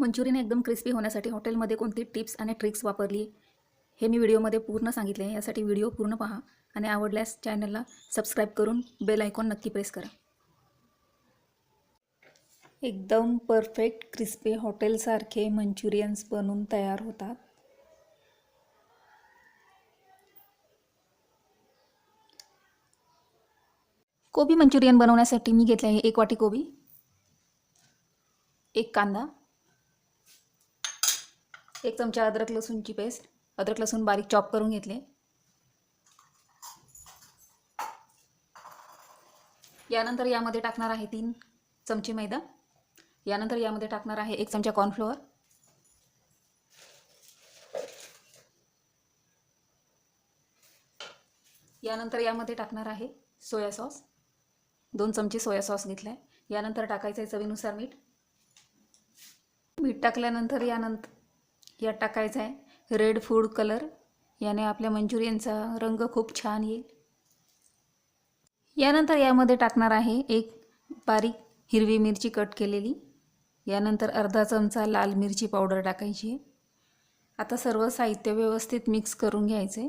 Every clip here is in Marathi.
मंचुरियन एकदम क्रिस्पी होण्यासाठी हॉटेलमध्ये कोणती टिप्स आणि ट्रिक्स वापरली? हे मी व्हिडिओमध्ये पूर्ण सांगितले आहे. यासाठी व्हिडिओ पूर्ण पहा आणि आवडल्यास चॅनलला सबस्क्राईब करून बेल आयकॉन नक्की प्रेस करा. एकदम परफेक्ट क्रिस्पी हॉटेलसारखे मंचुरियन्स बनून तयार होतात. कोबी मंचुरियन बनवण्यासाठी मी घेतले आहे एक वाटी कोबी एक कांदा एक चमचा अद्रक लसूणची पेस्ट. अद्रक लसूण बारीक चॉप करून घेतले. यानंतर यामध्ये टाकणार आहे तीन चमचे मैदा. यानंतर यामध्ये टाकणार आहे एक चमचा कॉर्नफ्लोअर यानंतर यामध्ये टाकणार आहे सोया सॉस. दोन चमचे सोया सॉस घेतला आहे यानंतर टाकायचं आहे चवीनुसार मीठ. मीठ टाकल्यानंतर यानंतर यात टाकायचं आहे. रेड फूड कलर याने आपल्या मंचुरियनचा रंग खूप छान येईल. यानंतर यामध्ये टाकणार आहे एक बारीक हिरवी मिरची कट केलेली. यानंतर अर्धा चमचा लाल मिरची पावडर टाकायची आहे. आता सर्व साहित्य व्यवस्थित मिक्स करून घ्यायचे.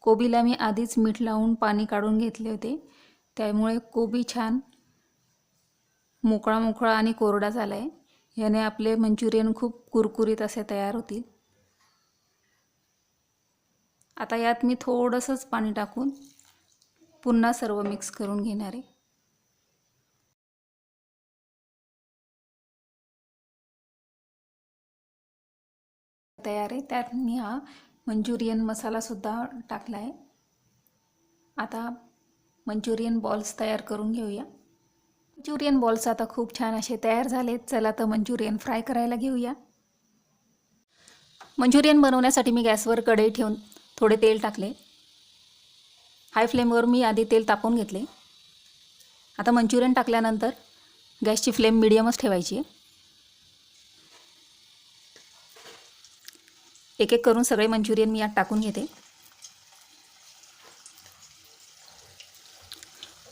कोबीला मी आधीच मीठ लावून पाणी काढून घेतले होते. त्यामुळे कोबी छान मोकळा मोकळा आणि कोरडा झाला आहे याने आपले मंचुरियन खूप कुरकुरीत असे तयार होतील. आता यात मी थोडंसंच पाणी टाकून पुन्हा सर्व मिक्स करून घेणार आहे. तयार आहे. त्यात मी हा मंचुरियन मसालासुद्धा टाकला आहे. आता मंचुरियन बॉल्स तयार करून घेऊया. मंचुरियन बॉल्स आता खूप छान असे तयार झालेत. चला तर मंचुरियन फ्राय करायला घेऊया. मंचुरियन बनवण्यासाठी मी गॅसवर कढई ठेवून थोडे तेल टाकले. हाय फ्लेमवर मी आधी तेल तापवून घेतले. आता मंचुरियन टाकल्यानंतर गॅसची फ्लेम मिडियमच ठेवायची आहे. एक एक करून सगळे मंचुरियन मी यात टाकून घेते.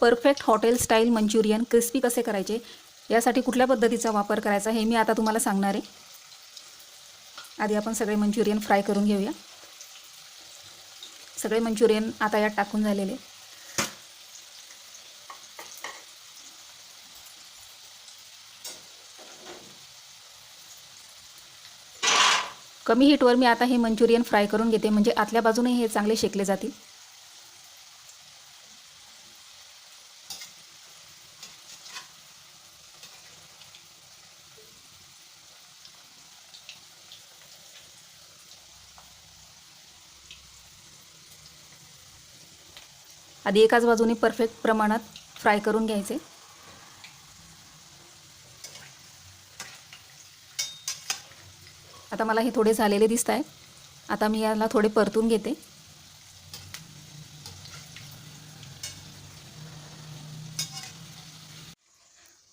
Perfect hotel style Manchurian crispy कसे करायचे? यासाठी कुठल्या पद्धतीचा वापर करायचा हे मी आता तुम्हाला सांगणार आहे. आधी आपण सगळे मंचुरियन फ्राय करून घेऊया. सगळे मंचुरियन आता यात टाकून झालेले. कमी हीटवर मी आता हे मंचुरियन फ्राय करून घेते. म्हणजे आतल्या बाजूने हे चांगले शेकले जातील. आधी एकाच बाजूने परफेक्ट प्रमाणात फ्राय करून घ्यायचे. आता मला हे थोडे झालेले दिसत आहे आता मी याला थोडे परतून घेते.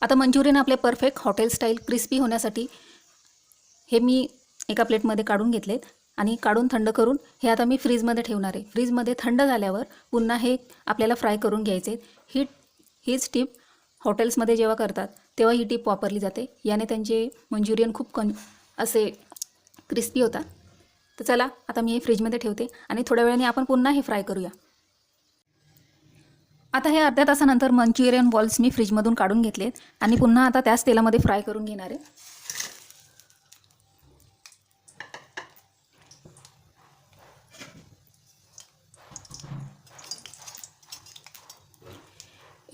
आता मंचुरियन आपले परफेक्ट हॉटेल स्टाईल क्रिस्पी होण्यासाठी हे मी एका प्लेटमध्ये काढून घेतलेत. आणि काढून थंड करून हे आता मी फ्रीजमध्ये ठेवणार आहे. फ्रीजमध्ये थंड झाल्यावर पुन्हा हे आपल्याला फ्राय करून घ्यायचे. ही हीच टीप हॉटेल्समध्ये जेव्हा करतात तेव्हा ही टीप वापरली जाते. याने त्यांचे मंचुरियन खूप कन असे क्रिस्पी होतात. तर चला आता मी हे फ्रीजमध्ये ठेवते आणि थोड्या वेळाने आपण पुन्हा हे फ्राय करूया. आता हे अर्ध्या तासानंतर मंचुरियन बॉल्स मी फ्रीजमधून काढून घेतलेत आणि पुन्हा आता त्याच तेलामध्ये फ्राय करून घेणार आहे.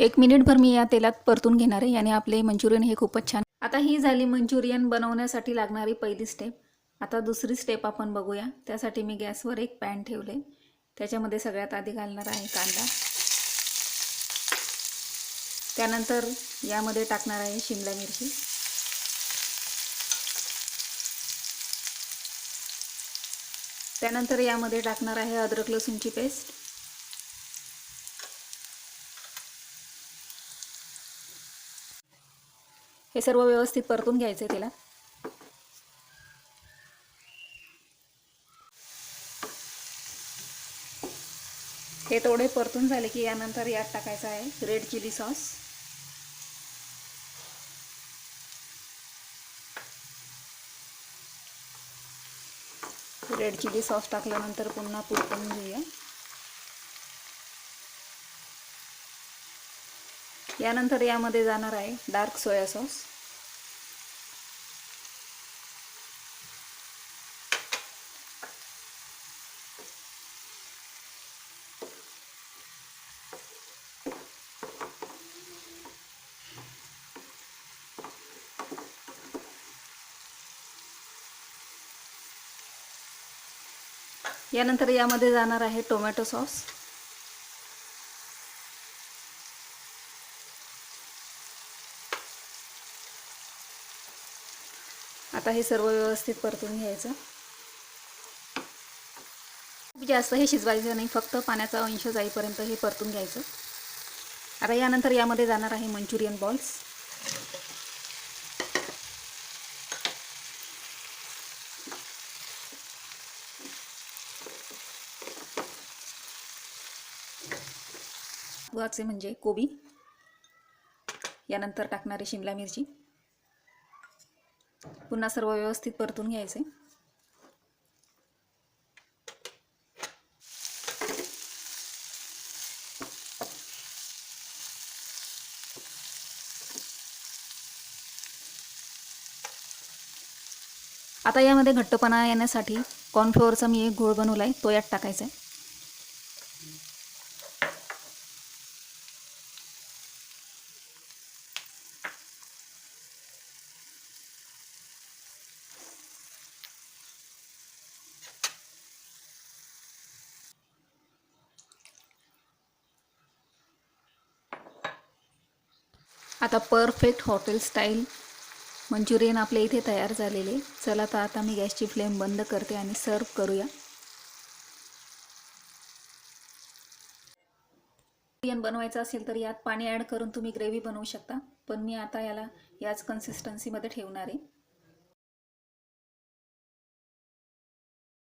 एक मिनिटभर मी या तेलात परतून घेणार आहे. याने आपले मंचुरियन हे खूपच छान आता ही झाली मंचुरियन बनवण्यासाठी लागणारी पहिली स्टेप आता दुसरी स्टेप आपण बघूया. त्यासाठी मी गॅसवर एक पॅन ठेवले. त्याच्यामध्ये सगळ्यात आधी घालणार आहे कांदा. त्यानंतर यामध्ये टाकणार आहे शिमला मिरची. त्यानंतर यामध्ये टाकणार आहे अद्रक लसूणची पेस्ट हे सर्व व्यवस्थित परतून घ्यायचं आहे तिला. हे थोडे परतून झाले की यानंतर यात टाकायचं आहे red chilli sauce. Red chilli sauce टाकल्यानंतर पुन्हा परतून घेऊया. यानंतर यामध्ये जाणार आहे डार्क सोया सॉस. यानंतर यामध्ये जाणार आहे टोमॅटो सॉस. आता हे सर्व व्यवस्थित परतून घ्यायचं. खूप जास्त हे शिजवायचं नाही फक्त पाण्याचा अंश जाईपर्यंत हे परतून घ्यायचं. आता यानंतर यामध्ये जाणार आहे मंचुरियन बॉल्स. वाचे म्हणजे कोबी. यानंतर टाकणारी शिमला मिरची. पुन्हा सर्व व्यवस्थित परतून घ्यायचे. आता यामध्ये घट्टपणा येण्यासाठी कॉर्नफ्लोअरचा मी एक घोळ बनवला आहे तो यात टाकायचा आहे आता परफेक्ट हॉटेल स्टाईल मंचुरियन आपल्या इथे तयार झालेले. चला तर आता मी गॅसची फ्लेम बंद करते आणि सर्व करूया. मंचुरियन बनवायचं असेल तर यात पाणी ॲड करून तुम्ही ग्रेव्ही बनवू शकता. पण मी आता याला याच कन्सिस्टन्सीमध्ये ठेवणार आहे.